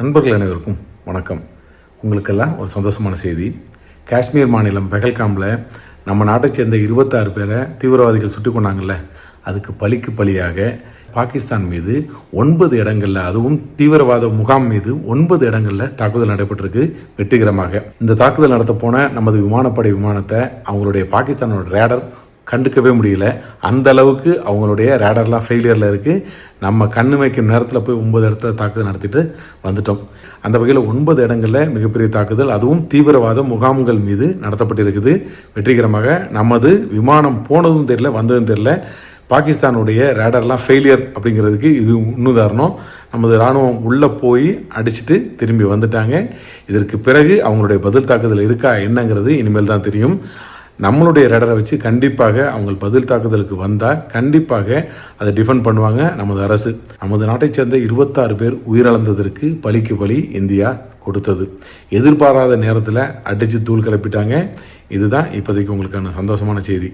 நண்பர்கள் அனைவருக்கும் வணக்கம். உங்களுக்கெல்லாம் ஒரு சந்தோஷமான செய்தி. காஷ்மீர் மாநிலம் பெஹல்காமில் நம்ம நாட்டை சேர்ந்த இருபத்தாறு பேரை தீவிரவாதிகள் சுட்டுக் கொண்டாங்கல்ல அதுக்கு பழிக்கு பழியாக பாகிஸ்தான் மீது ஒன்பது இடங்களில் அதுவும் தீவிரவாத முகாம் மீது ஒன்பது இடங்களில் தாக்குதல் நடைபெற்றிருக்கு வெற்றிகரமாக. இந்த தாக்குதல் நடத்த போன நமது விமானப்படை விமானத்தை அவங்களுடைய பாகிஸ்தானோட ரேடர் கண்டுக்கவே முடியல. அந்த அளவுக்கு அவங்களுடைய ரேடர்லாம் ஃபெயிலியரில் இருக்குது நம்ம கண்ணு வைக்கும் நேரத்தில் போய் ஒன்பது இடத்துல தாக்குதல் நடத்திட்டு வந்துட்டோம். அந்த வகையில் ஒன்பது இடங்களில் மிகப்பெரிய தாக்குதல். அதுவும் தீவிரவாத முகாம்கள் மீது நடத்தப்பட்டிருக்குது. வெற்றிகரமாக நமது விமானம் போனதும் தெரியல வந்ததும் தெரியல. பாகிஸ்தானுடைய ரேடர்லாம் ஃபெயிலியர் அப்படிங்கிறதுக்கு இது முன்னுதாரணம். நமது இராணுவம் உள்ளே போய் அடிச்சுட்டு திரும்பி வந்துட்டாங்க. இதற்கு பிறகு அவங்களுடைய பதில் தாக்குதல் இருக்கா என்னங்கிறது இனிமேல் தான் தெரியும். நம்மளுடைய ரேடரை வச்சு கண்டிப்பாக அவங்க பதில் தாக்குதலுக்கு வந்தால் கண்டிப்பாக அதை டிஃபெண்ட் பண்ணுவாங்க நமது அரசு. நமது நாட்டைச் சேர்ந்த இருபத்தாறு பேர் உயிரிழந்ததற்கு பலிக்கு பலி இந்தியா கொடுத்தது. எதிர்பாராத நேரத்தில் அடித்து தூள் கிளப்பிட்டாங்க இதுதான் இப்போதைக்கு உங்களுக்கான சந்தோஷமான செய்தி.